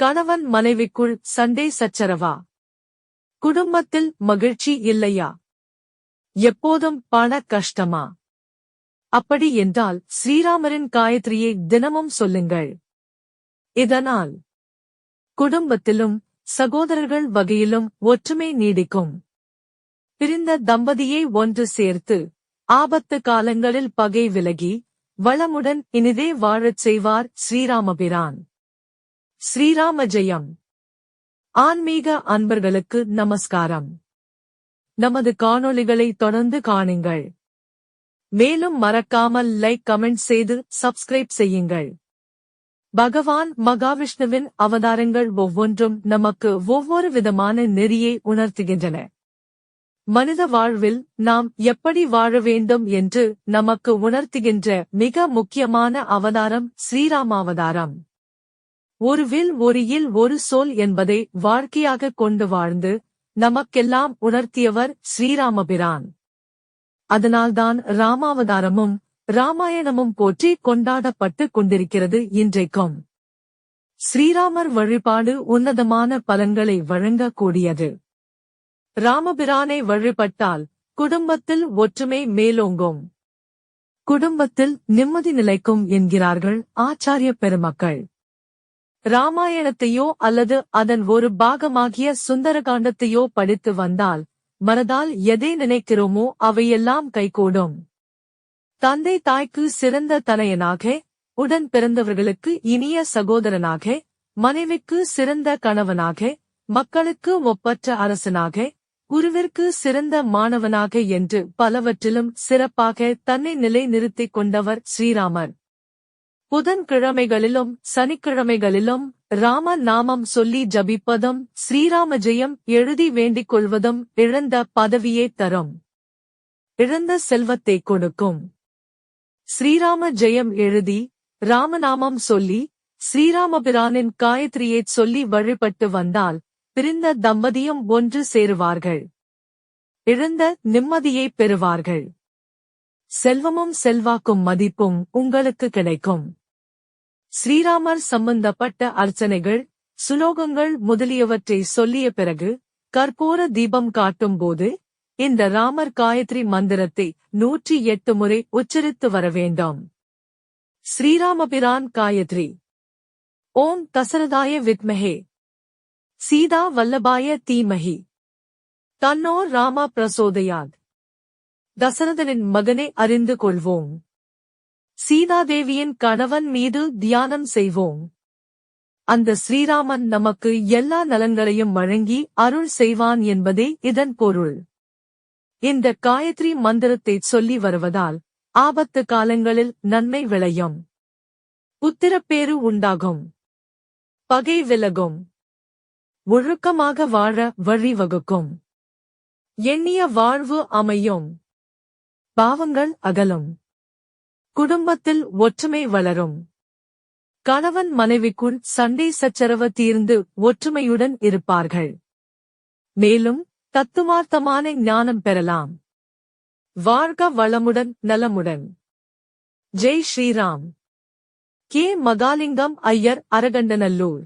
கணவன் மனைவிக்குள் சண்டை சச்சரவா? குடும்பத்தில் மகிழ்ச்சி இல்லையா? எப்போதும் பண கஷ்டமா? அப்படி என்றால் ஸ்ரீராமரின் காயத்ரியை தினமும் சொல்லுங்கள். இதனால் குடும்பத்திலும் சகோதரர்கள் வகையிலும் ஒற்றுமை நீடிக்கும். பிரிந்த தம்பதியை ஒன்று சேர்த்து ஆபத்து காலங்களில் பகை விலகி வளமுடன் இனிதே வாழச் செய்வார் ஸ்ரீராமபிரான். ஸ்ரீராம ஜெயம். ஆன்மீக அன்பர்களுக்கு நமஸ்காரம். நமது காணொளிகளை தொடர்ந்து காணுங்கள். மேலும் மறக்காமல் லைக் கமெண்ட் செய்து சப்ஸ்கிரைப் செய்யுங்கள். பகவான் மகாவிஷ்ணுவின் அவதாரங்கள் ஒவ்வொன்றும் நமக்கு ஒவ்வொரு விதமான நெறியை உணர்த்துகின்றன. மனித வாழ்வில் நாம் எப்படி வாழ வேண்டும் என்று நமக்கு உணர்த்துகின்ற மிக முக்கியமான அவதாரம் ஸ்ரீராமாவதாரம். ஒரு வில் ஒரு இல் ஒரு சொல் என்பதை வாழ்க்கையாக கொண்டு வாழ்ந்து நமக்கெல்லாம் உணர்த்தியவர் ஸ்ரீராமபிரான். அதனால்தான் ராமாவதாரமும் ராமாயணமும் போற்றி கொண்டாடப்பட்டு கொண்டிருக்கிறது இன்றைக்கும். ஸ்ரீராமர் வழிபாடு உன்னதமான பலன்களை வழங்கக்கூடியது. ராமபிரானை வழிபட்டால் குடும்பத்தில் ஒற்றுமை மேலோங்கும். குடும்பத்தில் நிம்மதி நிலைக்கும் என்கிறார்கள் ஆச்சாரிய பெருமக்கள். ராமாயணத்தையோ அல்லது அதன் ஒரு பாகமாகிய சுந்தரகாண்டத்தையோ படித்து வந்தால் மனதால் எதை நினைக்கிறோமோ அவையெல்லாம் கைகூடும். தந்தை தாய்க்கு சிறந்த தலையனாக உடன் பிறந்தவர்களுக்கு இனிய சகோதரனாக மனைவிக்கு சிறந்த கணவனாக மக்களுக்கு ஒப்பற்ற அரசனாக குருவிற்கு சிறந்த மாணவனாக என்று பலவற்றிலும் சிறப்பாக தன்னை நிலை நிறுத்திக் கொண்டவர் ஸ்ரீராமர். புதன்கிழமைகளிலும் சனிக்கிழமைகளிலும் ராம நாமம் சொல்லி ஜபிப்பதும் ஸ்ரீராம ஜெயம் எழுதி வேண்டிக் கொள்வதும் இழந்த பதவியே தரும். இழந்த செல்வத்தை கொடுக்கும். ஸ்ரீராம ஜெயம் எழுதி ராமநாமம் சொல்லி ஸ்ரீராமபிரானின் காயத்ரியைச் சொல்லி வழிபட்டு வந்தால் பிரிந்த தம்பதியும் ஒன்று சேருவார்கள். இழந்த நிம்மதியை பெறுவார்கள். செல்வமும் செல்வாக்கும் மதிப்பும் உங்களுக்கு கிடைக்கும். ஸ்ரீராமர் சம்பந்தப்பட்ட அர்ச்சனைகள் சுலோகங்கள் முதலியவற்றை சொல்லிய பிறகு கற்பூர தீபம் காட்டும் போது இந்த ராமர் காயத்ரி மந்திரத்தை நூற்றி எட்டு முறை உச்சரித்து வர வேண்டும். ஸ்ரீராமபிரான் காயத்ரி. ஓம் தசரதாய வித்மஹே. சீதா வல்லபாய தீமஹி. தன்னோ ராமா பிரசோதயாத். தசரதனின் மகனை அறிந்து கொள்வோம். சீதாதேவியின் கணவன் மீது தியானம் செய்வோம். அந்த ஸ்ரீராமன் நமக்கு எல்லா நலன்களையும் வழங்கி அருள் செய்வான் என்பதே இதன் பொருள். இந்த காயத்ரி மந்திரத்தை சொல்லி வருவதால் ஆபத்து காலங்களில் நன்மை விளையும். புத்திரப்பேறு உண்டாகும். பகை விலகும். ஒழுக்கமாக வாழ வழிவகுக்கும் எண்ணிய வாழ்வு அமையும். பாவங்கள் அகலும். குடும்பத்தில் ஒற்றுமை வளரும். கணவன் மனைவிக்குள் சண்டை சச்சரவு தீர்ந்து ஒற்றுமையுடன் இருப்பார்கள். மேலும் தத்துவார்த்தமான ஞானம் பெறலாம். வாழ்க வளமுடன் நலமுடன். ஜெய் ஸ்ரீராம். கே மகாலிங்கம் ஐயர் அரகண்டநல்லூர்